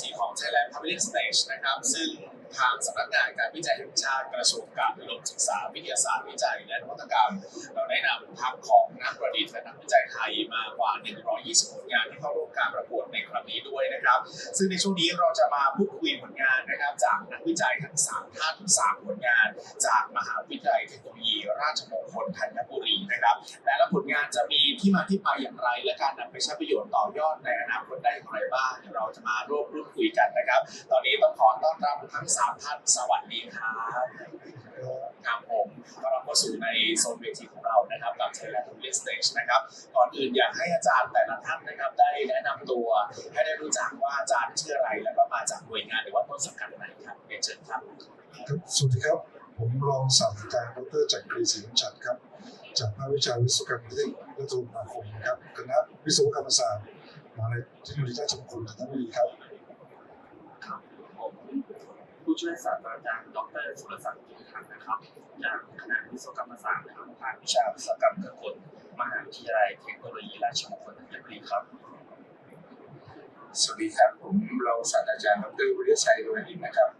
ทีของ Thailand Public Stage นะครับ ซึ่ง ทางสำนักงานการวิจัยแห่งชาติกระทรวงการอุดมศึกษาวิทยาศาสตร์วิจัยและนวัตกรรม เราได้นำทัพของนักประดิษฐ์และนักวิจัยไทยมากว่า 120 ผลงานที่เข้าร่วมการประกวดในครั้งนี้ด้วยนะครับ ซึ่งในช่วงนี้เราจะมาพูดคุยผลงานนะครับ จากนักวิจัยทั้งสามท่านสามผลงาน จากมหาวิทยาลัยเทคโนโลยี ราชมงคลธัญบุรีนะครับแต่ละผลงานจะมีที่มาที่ไปอย่างไร และการนำไปใช้ประโยชน์ต่อยอดในอนาคตได้อย่างไรบ้างเราจะมาร่วมพูดคุยกันนะครับ ตอนนี้ต้องขอต้อนรับทั้งสามท่านสวัสดีครับครับผมต้อนรับเข้าสู่ในโซนเวทีของเรานะครับกับ Thailand Public Stage นะครับก่อนอื่นอยากให้อาจารย์แต่ละท่านนะครับได้แนะนำตัว ให้ได้รู้จักว่าอาจารย์ชื่ออะไร แล้วก็มาจากหน่วยงานหรือว่าต้นสังกัดไหนครับเรียนเชิญครับครับสวัสดีครับ ผมรองศาสตราจารย์ดรจักรีศรีวิชัดครับจากภาควิชาวิศวกรรมวิทยาและโทรมาคมครับคณะวิศวกรรมศาสตร์มหาวิทยาลัยเทคโนโลยีราชมงคลธัญบุรีครับ ผู้ช่วยศาสตราจารย์ดรสุรศักดิ์กิจขันธ์นะครับ จากคณะวิศวกรรมศาสตร์นะครับภาควิชาวิศวกรรมเครื่องกลมหาวิทยาลัยเทคโนโลยีราชมงคลธัญบุรีครับ สวัสดีครับผมรองศาสตราจารย์ดรวิทยาชัยดวงอินทร์นะครับ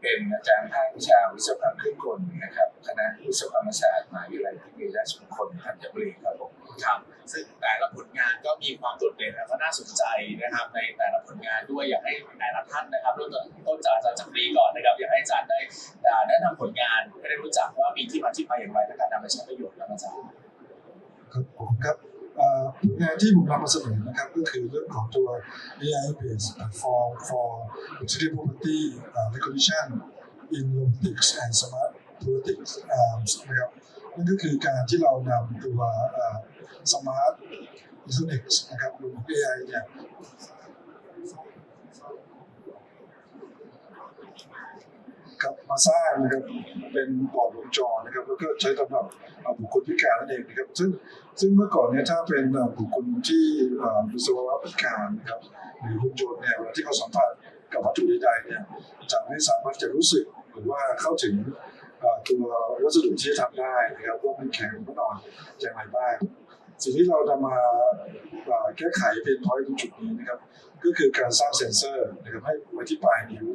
เป็นอาจารย์ภาควิชาวิศวกรรมเครื่องกลนะครับ คณะวิศวกรรมศาสตร์มหาวิทยาลัยเทคโนโลยีราชมงคลธัญบุรีครับผมครับ ซึ่งแต่ละผลงานก็มีความโดดเด่นและก็น่าสนใจนะครับ ในแต่ละผลงานด้วยอยากให้แต่ละท่านนะครับเริ่มต้นต้นจากอาจารย์จักรีก่อนนะครับ อยากให้อาจารย์ได้แนะนำผลงานให้ได้รู้จักว่ามีที่มาที่ไปอย่างไรและการนำไปใช้ประโยชน์ครับอาจารย์ครับผมครับผลงานที่ผมนำมาเสนอนะครับก็คือเรื่องของตัว AI based platform for utility property recognition in robotics and smart robotics นะครับ นั่นก็คือการที่เรานำตัวเอ่อ smart electronics นะครับรวมถึง AI เนี่ยครับมาสร้างนะครับเป็นบอร์ดวงจรนะครับแล้วก็ใช้สำหรับบุคคลพิการนั่นเองนะครับซึ่งซึ่งเมื่อก่อนเนี่ยถ้าเป็นบุคคลที่เอ่อวิศวะพิการนะครับหรือหุ่นยนต์เนี่ยเวลาที่เขาสัมผัสกับวัตถุใดๆเนี่ยจะไม่สามารถจะรู้สึกหรือว่าเข้าถึง ตัววัสดุที่ทำได้นะครับว่ามันแข็งมันอ่อนอย่างไรบ้างสิ่งที่เราจะมาแก้ไขเป็นพอยต์ตรงจุดนี้นะครับก็คือการสร้างเซ็นเซอร์นะครับให้ไว้ที่ปลายนิ้ว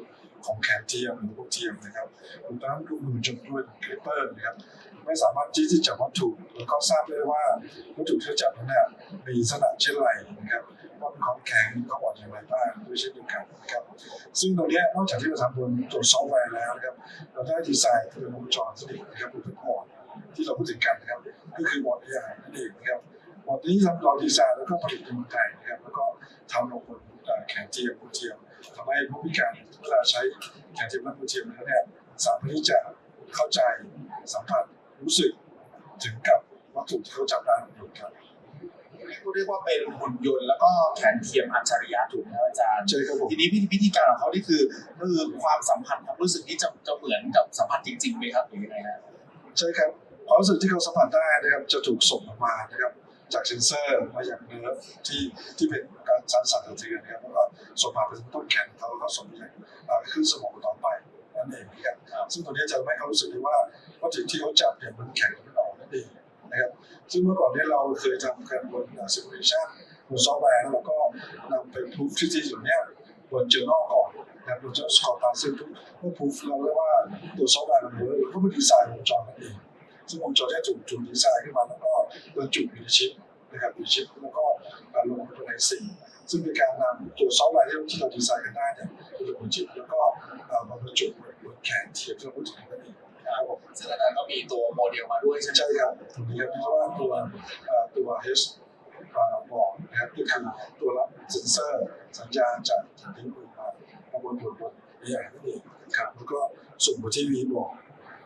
ของแขนเทียมหรือพวกเทียมนะครับรวมทั้งลูกมือจนด้วยคลิปเปอร์นะครับไม่สามารถที่จะจับวัตถุแล้วก็ทราบได้ว่าวัตถุที่จับนั้นเนี่ยมีลักษณะเช่นไรนะครับ ว่ามีความแข็งมีความอ่อนอย่างไรบ้างด้วยเช่นเดียวกันนะครับซึ่งตรงนี้นอกจากที่เราทำบนตัวซอฟต์แวร์แล้วนะครับเราได้ดีไซน์ตัววงจรสนิทนะครับหรือเป็นบอร์ดที่เราพูดถึงกันนะครับก็คือบอร์ด AI นั่นเองนะครับบอร์ดนี้ทำเราดีไซน์แล้วก็ผลิตในเมืองไทยนะครับแล้วก็ทำลงบนแขนเทียมบนเทียมทำให้ผู้พิการเวลาใช้แขนเทียมและบนเทียมแล้วเนี่ยสามารถที่จะเข้าใจสัมผัสรู้สึกถึงกับวัตถุที่เขาจับได้อยู่ครับ เรียกว่าเป็นหุ่นยนต์แล้วก็แขนเทียมอัจฉริยะถูกไหมครับอาจารย์ใช่ครับผมทีนี้วิธีการของเขานี่คือคือความสัมผัสความรู้สึกที่จะจะเหมือนกับสัมผัสจริงๆไหมครับหรือยังไงฮะใช่ครับความรู้สึกที่เขาสัมผัสได้นะครับจะถูกส่งออกมานะครับจากเซ็นเซอร์มาจากเนื้อที่ที่เป็นการสั่นสั่นสะเทือนนะครับแล้วก็ส่งมาไปถึงต้นแขนเขาแล้วก็ส่งไปยังเอ่อขึ้นสมองต่อไปนั่นเองนะครับซึ่งตัวนี้จะทำให้เขารู้สึกได้ว่าวัตถุที่เขาจับเนี่ยมันแข็งหรือมันอ่อนนั่นเอง นะครับ ซึ่งเมื่อก่อนเนี้เราเคยทำกันบนซิมูเลชันบนซอฟต์แวร์แล้วเราก็นำไปพูฟทฤษฎีส่วนเนี้ยบนเจอร์นอก่อนนะครับบนเจอร์นอก่อนซึ่งทุกเมื่อพูฟเราเรียกว่าตัวซอฟต์แวร์มันเวิร์กก็มาดีไซน์วงจรนั่นเองซึ่งวงจรได้ถูกถูกดีไซน์ขึ้นมาแล้วก็บรรจุอยู่ในชิปนะครับอยู่ในชิปแล้วก็ลงไปในซีซึ่งเป็นการนำตัวซอฟต์แวร์ที่เราดีไซน์กันได้เนี่ยไปลงบนชิปแล้วก็มาบรรจุบนแขนเทียมที่เราพูดถึงกันเอง ครับผมซึ่งอาจารย์ก็มีตัวโมเดลมาด้วยใช่ไหมใช่ครับตรงนี้ครับเพราะว่าตัวตัว H บอกนะครับก็คือตัวรับเซ็นเซอร์สัญญาณจากจากที่อื่นมามาบนบนบน AI นั่นเองครับแล้วก็ส่งมาที่วีบอก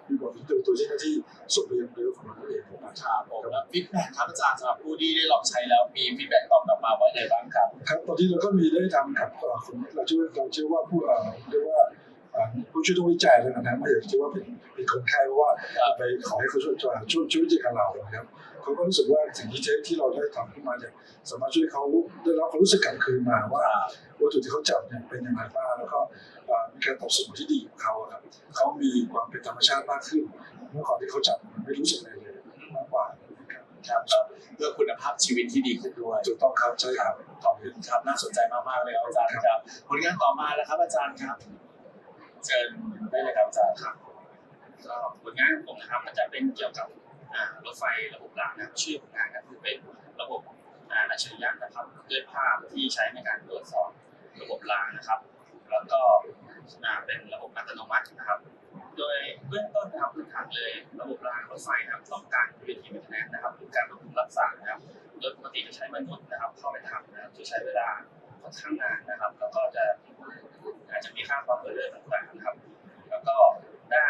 วีบอกเป็นตัวตัวที่หน้าที่ส่งไปยังเรือของเรานั่นเองนะครับครับผมแล้วฟีดแบ็กครับอาจารย์สำหรับผู้ที่ได้ลองใช้แล้วมีฟีดแบ็กตอบกลับมาว่าไงบ้างครับครับตอนที่เราก็มีได้ทำกับเอ่อคนเราชื่อว่าเราชื่อว่าผู้เรียกว่า ผู้ช่วยต้องวิจัยแล้วนะไม่อยากชื่อว่าเป็นเป็นคนไข้เพราะว่าไปขอให้เขาช่วยช่วยช่วยช่วยวิจัยกับเรานะครับเขาก็รู้สึกว่าสิ่งที่ที่เราได้ทำขึ้นมาเนี่ยสามารถช่วยเขาได้รับความรู้สึกกลับคืนมาว่าวัตถุที่เขาจับเนี่ยเป็นยังไงบ้างแล้วก็เอ่อมีการตอบสนองที่ดีของเขาอะครับเขามีความเป็นธรรมชาติมากขึ้น เมื่อก่อนที่เขาจับมันไม่รู้สึกอะไรเลยมากกว่านะครับครับก็เพื่อคุณภาพชีวิตที่ดีขึ้นด้วยถูกต้องครับใช่ครับขอบคุณครับน่าสนใจมากๆเลยครับอาจารย์ครับผลงานต่อมาแล้วครับอาจารย์ครับ เชิญได้เลยครับอาจารย์ครับก็ผลงานของผมนะครับก็จะเป็นเกี่ยวกับรถไฟระบบรางนะครับชื่อผลงานก็คือเป็นระบบอัจฉริยะนะครับด้วยภาพที่ใช้ในการตรวจสอบระบบรางนะครับ แล้วก็เป็นระบบอัตโนมัตินะครับ โดยเบื้องต้นนะครับพื้นฐานเลยระบบรางรถไฟนะครับต้องการวิธีเป็นแนนนะครับหรือการบำรุงรักษานะครับโดยปกติจะใช้มนุษย์นะครับเข้าไปทำนะครับจะใช้เวลาค่อนข้างนานนะครับ แล้วก็จะ อาจจะมีค่าความเร็วต่างๆนะครับ แล้วก็ได้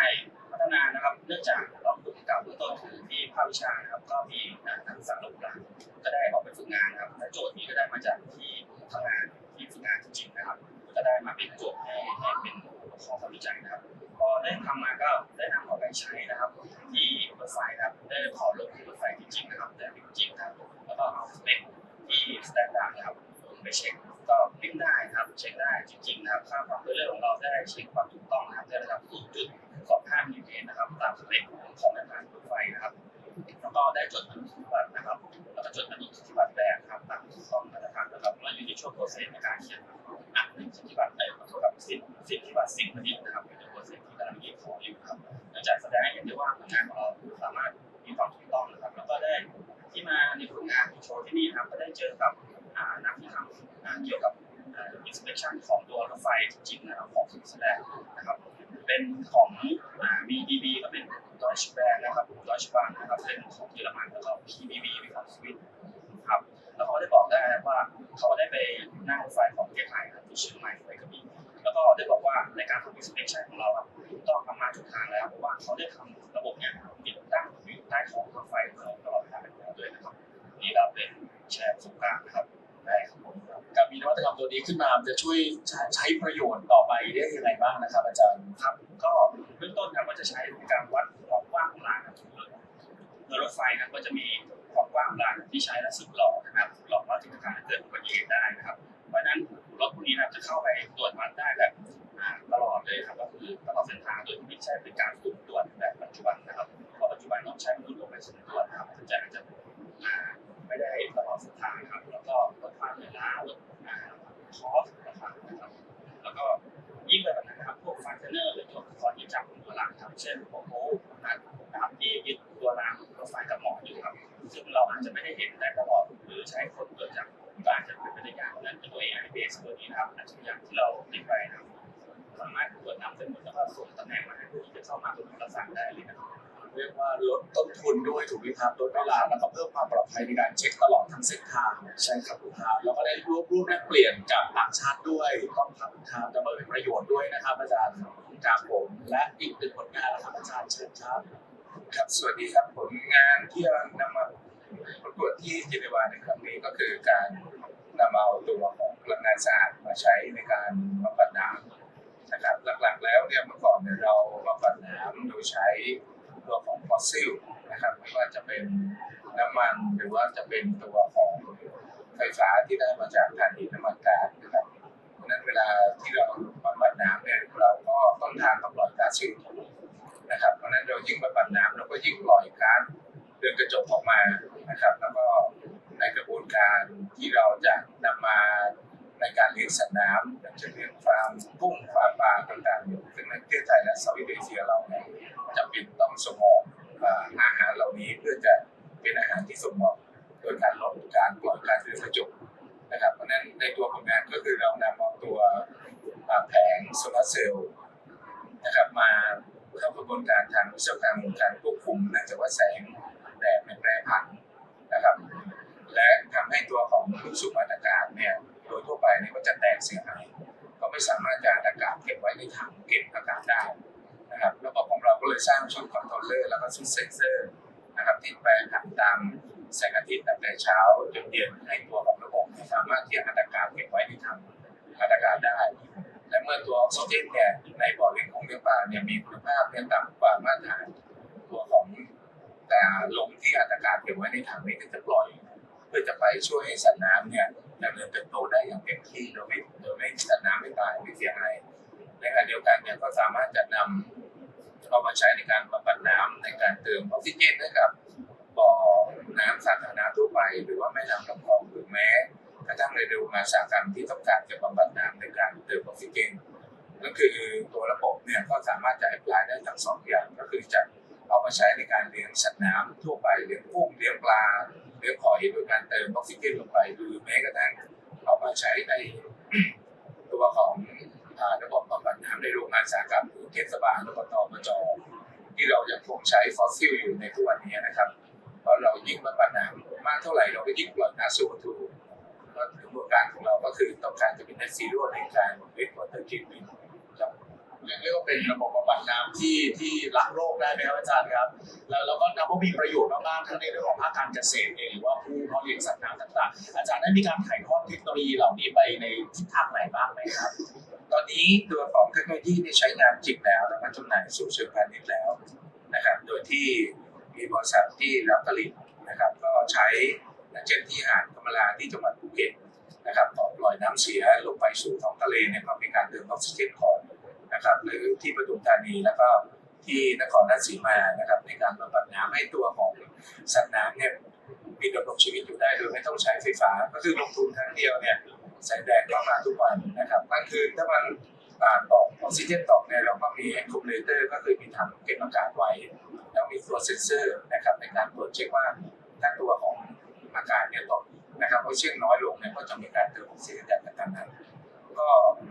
พัฒนานะครับ เนื่องจากเราฝึกกับเบื้องต้นคือที่ภาควิชานะครับ ก็มีนักศึกษาระบบรางก็ได้ออกไปฝึกงานนะครับและโจทย์นี้ก็ได้มาจากที่ทำงานที่ฝึกงานจริงๆนะครับ ก็ได้มาเป็นโจทย์ให้ให้เป็นข้อความวิจัยนะครับ พอได้ทำมาก็ได้นำเอาไปใช้นะครับ ที่รถไฟนะครับ ได้ขอลงที่รถไฟจริงๆนะครับแต่จริงๆนะครับ แล้วก็เอาสเปคที่สแตนดาร์ดนะครับไปเช็ค ก็วิ่งได้นะครับเช็คได้จริงๆนะครับค่าความเร็วของเราได้เช็คความถูกต้องนะครับได้ระดับ0.25มิลลิเมตรนะครับตามสเปคของมาคานรถไฟนะครับแล้วก็ได้จดอนุสิทธิบัตรนะครับแล้วก็จดอนุสิทธิบัตรแบบนะครับตามถูกต้องมาตรฐานนะครับแล้วอยู่ในช่วงโปรเซสในการเขียนอ่านสิทธิบัตรเอ่อขอโทษครับสิทธิสิทธิบัตรสิบนิดนะครับ เกี่ยวกับอินส pection ของตัวรถไฟจริงๆนะครับของสวิตเซอร์แลนด์นะครับเป็นของมีดีบีก็เป็นดอยช์แบนนะครับดอยช์บานนะครับเป็นของเยอรมันแล้วก็ PBB เป็นของสวิตครับแล้วเขาก็ได้บอกได้ว่าเขาได้ไปนั่งรถไฟของประเทศไทยที่เชียงใหม่ไปกระบี่แล้วก็ได้บอกว่าในการทำ inspection ขึ้นมามจะช่วยใช้ประโยชน์ต่อไปได้ยังไงบ้างนะครับ อาจารย์ครับก็เบื้องต้นครับก็จะใช้การวัดความกว้างของรางครับโดยรถไฟนะก็จะมีความกว้างของรางที่ใช้และสึกหลอกนะครับหลอกว่าถึงการเกิดอุบัติเตุได้ คอสนะครับนะครับแล้วก็ยิ่งไปกว่านั้นนะครับพวกฟันเทนเนอร์หรือตัวคอนที่จับตัวรางครับเช่นพวกโม้นะครับที่ยึดตัวรางรถไฟกับหมอนอยู่ครับ ซึ่งเราอาจจะไม่ได้เห็นได้ตลอดหรือใช้คนเกิดจากก็อาจจะเป็นไปได้ยากนั้นเป็นตัว AI base ตัวนี้นะครับอาจจะอย่างที่เราติดไปนะครับสามารถตรวจนำเส้นหมแล้วก็ส่งตำแหน่งมาให้ผู้ที่จะเข้ามาบำรุงรักษาได้เลยนะครับเรียกว่าลดต้นทุนด้วยถูกไหมครับลดเวลาแล้วก็เพิ่มความปลอดภัยในการเช็คตลอด ทั้งเส้นทางใช่ครับครับแล้วก็ได้รวบรวมแลกเปลี่ยนกับต่างชาติด้วยต้องครับครับจะมาเป็นประโยชน์ด้วยนะครับอาจารย์ครับผมและอีกหนึ่งผลงานนะครับอาจารย์เชิญครับครับสวัสดีครับผลงานที่เรานำมาประกวดที่เจนีวาในครั้งนี้ก็คือการนำเอาตัวของพลังงานสะอาดมาใช้ในการบำบัดน้ำนะครับหลักๆแล้วเนี่ยเมื่อก่อนเนี่ยเราบำบัดน้ำโดยใช้ ตัวของฟอสซิลนะครับไม่ว่าจะเป็นน้ำมันหรือว่าจะเป็นตัวของไฟฟ้าที่ได้มาจากถ่านหินน้ำมันก๊าซนะครับเพราะนั้นเวลาที่เราบำบัดน้ำเนี่ยเราก็ต้นทางต้องปล่อยก๊าซ CO2 นะครับเพราะนั้นเรายิ่งบำบัดน้ำเราก็ยิ่งปล่อยก๊าซเรือนกระจกออกมานะครับ แล้วก็ในกระบวนการที่เราจะนำมาในการเลี้ยงสัตว์น้ำอย่างเลี้ยงฟาร์มกุ้งฟาร์มปลาต่างๆซึ่งในประเทศไทยและเซาท์อีสต์เอเชียเรา จำเป็นต้องส่งออกอ่าหารเหล่านี้เพื่อจะเป็นอาหารที่ส่งออกโดยการลดการปล่อยกาซเรือนกระจกนะครับ เพราะนั้นในตัวผลงานก็คือเรานำเอาตัวแผงโซลาร์เซลล์นะครับมาเข้ากระบวนการทางวิศวกรรมการควบคุมเนื่องจากว่าแสงแดดมันแปรผันนะครับ และทำให้ตัวของลูกสูบอากาศเนี่ยโดยทั่วไปเนี่ยก็จะแตกเสียหายก็ไม่สามารถจะอัดอากาศเก็บไว้ในถังเก็บอากาศได้ นะครับระบบของเราก็เลยสร้างชุดคอนโทรลเลอร์แล้วก็ชุดเซ็นเซอร์นะครับที่แปรผันตามแสงอาทิตย์ตั้งแต่เช้าจนเย็นให้ตัวของระบบสามารถที่จะอัดอากาศเก็บไว้ในถังอัดอากาศได้ และเมื่อตัวออกซิเจนเนี่ยในบ่อเลี้ยงของเลี้ยงปลาเนี่ยมีคุณภาพเนี่ยต่ำกว่ามาตรฐานตัวของแต่ลมที่อัดอากาศเก็บไว้ในถังนี้ก็จะปล่อย เพื่อจะไปช่วยให้สัตว์น้ำเนี่ยดำเนินเติบโตได้อย่างเต็มที่โดยไม่โดยไม่สัตว์น้ำไม่ตายไม่เสียหายในขณะเดียวกันเนี่ยก็สามารถจะน เอามาใช้ในการบำบัดน้ำในการเติมออกซิเจนให้กับบ่อน้ำสาธารณะทั่วไป หรือว่าแม่น้ำลำคลองหรือแม้กระทั่งในโรงงานสาหกรรมที่ต้องการจะบำบัดน้ำในการเติมออกซิเจนก็คือตัวระบบเนี่ยก็สามารถจะแอพพลายได้ทั้งสองอย่างก็คือจะเอามาใช้ในการเลี้ยงสัตว์น้ำทั่วไปเลี้ยงกุ้งเลี้ยงปลาเลี้ยงหอยโดยการเติมออกซิเจนลงไปหรือแม้กระทั่งเอามาใช้ในตัวของ อ่าระบบบำบัดน้ำในโรงงานอุตสาหกรรมหรือเทศบาลอบตอบจที่เรายังคงใช้ฟอสซิลอยู่ในทุกวันนี้นะครับเพราะเรายิ่งบำบัดน้ำมากเท่าไหร่เราก็ยิ่งปล่อยก๊าซ CO2 ก็กระบวนการของเราก็คือต้องการจะเป็น net zero ในการเวทวอเตอร์ทรีทเมนต์ครับเรียกว่าเป็นระบบบำบัดน้ำที่ที่รักโลกได้ไหมครับอาจารย์ครับ แล้วเราก็นับว่ามีประโยชน์มากๆทั้งในเรื่องของภาคการเกษตรเองหรือว่าผู้เพาะเลี้ยงสัตว์น้ำต่างๆ อาจารย์ได้มีการถ่ายทอดเทคโนโลยีเหล่านี้ไปในทิศทางไหนบ้างไหมครับ ตอนนี้ตัวของเทคโนโลยีที่ใช้งานจริงแล้วแล้วก็จำหน่ายสู่เชิงพาณิชย์แล้วนะครับ โดยที่มีบริษัทที่รับผลิตนะครับ ก็ใช้เช่นที่หาดกำมะลาที่จังหวัดภูเก็ตนะครับพอปล่อยน้ำเสียลงไปสู่ท้องทะเลเนี่ยก็มีการเติมออกซิเจนก่อนนะครับหรือที่ปทุมธานีแล้วก็ที่นครราชสีมานะครับในการบำบัดน้ำให้ตัวของสัตว์น้ำเนี่ยมีดำรงชีวิตอยู่ได้โดยไม่ต้องใช้ไฟฟ้า ก็คือลงทุนครั้งเดียวเนี่ย แสงแดดเข้ามาทุกวันนะครับกลางคืนถ้ามันอ่าตกออกซิเจนตกเนี่ยเราก็มี accumulator ก็คือมีถังเก็บอากาศไว้ แล้วมีตัวเซ็นเซอร์นะครับในการตรวจเช็คว่าถ้าตัวของอากาศเนี่ยตกนะครับออกซิเจนน้อยลงเนี่ยก็จะมีการเติมออกซิเจนจากกระทันหันก็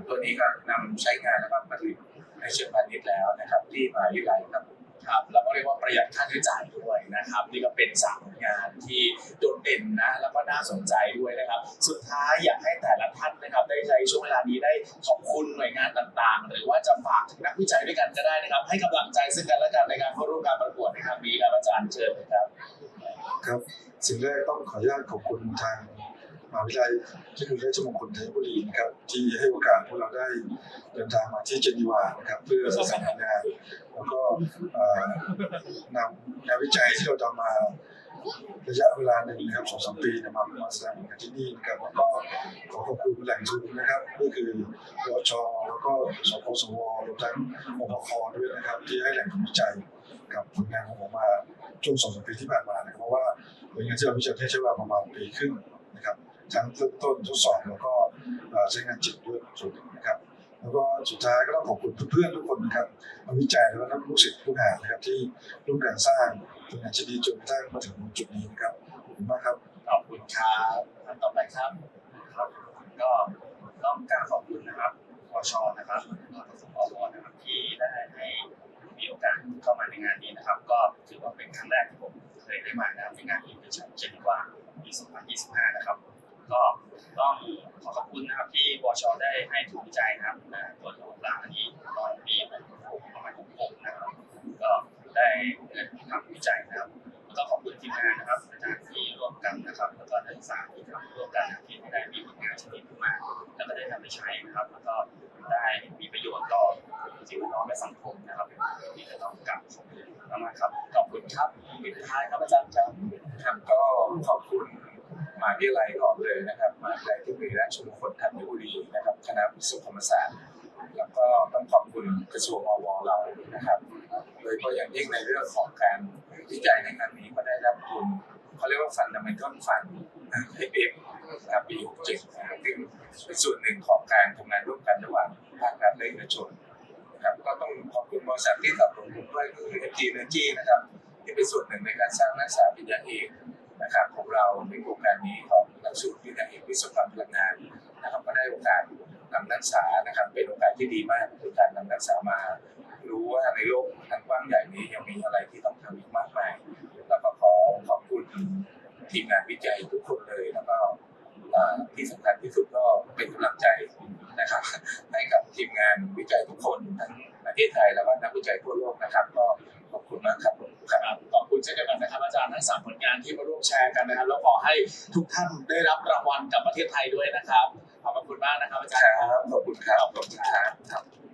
ตัวนี้ก็นำใช้งานแล้วก็ผลิตในเชิงพาณิชย์แล้วนะครับ ที่มาวิทยาลัยครับ ครับแล้วก็เรียกว่าประหยัดค่าใช้จ่ายด้วยนะครับ นี่ก็เป็นสามผลงานที่โดดเด่นนะแล้วก็น่าสนใจด้วยนะครับ สุดท้ายอยากให้แต่ละท่านนะครับ ได้ใช้ช่วงเวลานี้ได้ขอบคุณหน่วยงานต่างๆ หรือว่าจะฝากถึงนักวิจัยด้วยกันก็ได้นะครับ ให้กำลังใจซึ่งกันและกันในการเข้าร่วมการประกวดในครั้งนี้ครับอาจารย์เชิญครับ ครับสิ่งแรกต้องขออนุญาตขอบคุณทาง หาวิทยาลัยเทคโนโลยีราชมงคลธัญบุรีนะครับที่ให้โอกาสพวกเราได้เดินทางมาที่เจนีวานะครับเพื่อสนับสนุนงาน แล้วก็นำงานวิจัยที่เราทำมาระยะเวลาหนึ่งนะครับสองสามปีเนยมามาแสดงผลงานที่นี่นะครับแล้วก็ขอขอบคุณแหล่งทุนนะครับก็คือวชแล้วก็สปสวรวมทั้งอปคด้วยนะครับที่ให้แหล่งทุนวิจัยกับผลงานของผมมาช่วงสองสามปีที่ผ่านมานะครับเพราะว่าผลงานที่เราวิจัยใช้เวลาประมาณปีครึ่ง ทั้งเริ่มต้นทดสอบแล้วก็ใช้งานจริงด้วยส่วนหนึ่งนะครับแล้วก็สุดท้ายก็ต้องขอบคุณเพื่อนๆทุกคนนะครับวิจัยแล้วก็นักลูกศิษย์ผู้หานะครับที่ร่วมกันสร้างผลงานชิ้นนี้จนกระทั่งมาถึงจุดนี้นะครับขอบคุณมากครับขอบคุณครับท่านต่อไปครับครับก็ต้องการขอบคุณนะครับ แล้วก็ได้นำไปใช้นะครับ แล้วก็ได้มีประโยชน์ต่อสิ่งแวดล้อมและสังคมนะครับที่จะต้องกลับขอบคุณมากครับขอบคุณครับปิดท้ายครับอาจารย์ครับครับก็ขอบคุณมหาวิทยาลัยก่อนเลยนะครับมหาวิทยาลัยเทคโนโลยีราชมงคลธัญบุรีนะครับคณะวิศวกรรมศาสตร์แล้วก็ต้องขอบคุณกระทรวงอวเรานะครับโดยเฉพาะอย่างยิ่งในเรื่องของการวิจัยในครั้งนี้ก็ได้รับทุนเขาเรียกว่าฟันดัมเมนทัลฟันให้เอ็ม ด้วยคือ FG Energy นะครับที่เป็นส่วนหนึ่งในการสร้างนักศึกษาปริญญาเอกนะครับของเราในโครงการนี้ของหลักสูตรปริญญาเอกวิศวกรรมพลังงานนะครับก็ได้โอกาสนำนักศึกษานะครับเป็นโอกาสที่ดีมากคือการนำนักศึกษามารู้ว่าในโลกอันกว้างใหญ่นี้ยังมีอะไรที่ต้องทำอีกมากมายแล้วก็ขอขอบคุณทีมงานวิจัยทุกคนเลยแล้วก็ที่สำคัญที่สุดก็เป็นกำลังใจนะครับให้กับทีมงานวิจัยทุกคนทั้งประเทศไทยแล้วก็นักวิจัยทั่วโลกนะครับ ก็ อบคุณมากครับผมครับครับขอบคุณเช่นเดียวกันนะครับอาจารย์ทั้งสามผลงานที่มาร่วมแชร์กันนะครับแล้วขอให้ทุกท่านได้รับรางวัลกับประเทศไทยด้วยนะครับขอบพระคุณมากนะครับอาจารย์ครับขอบคุณครับขอบคุณครับ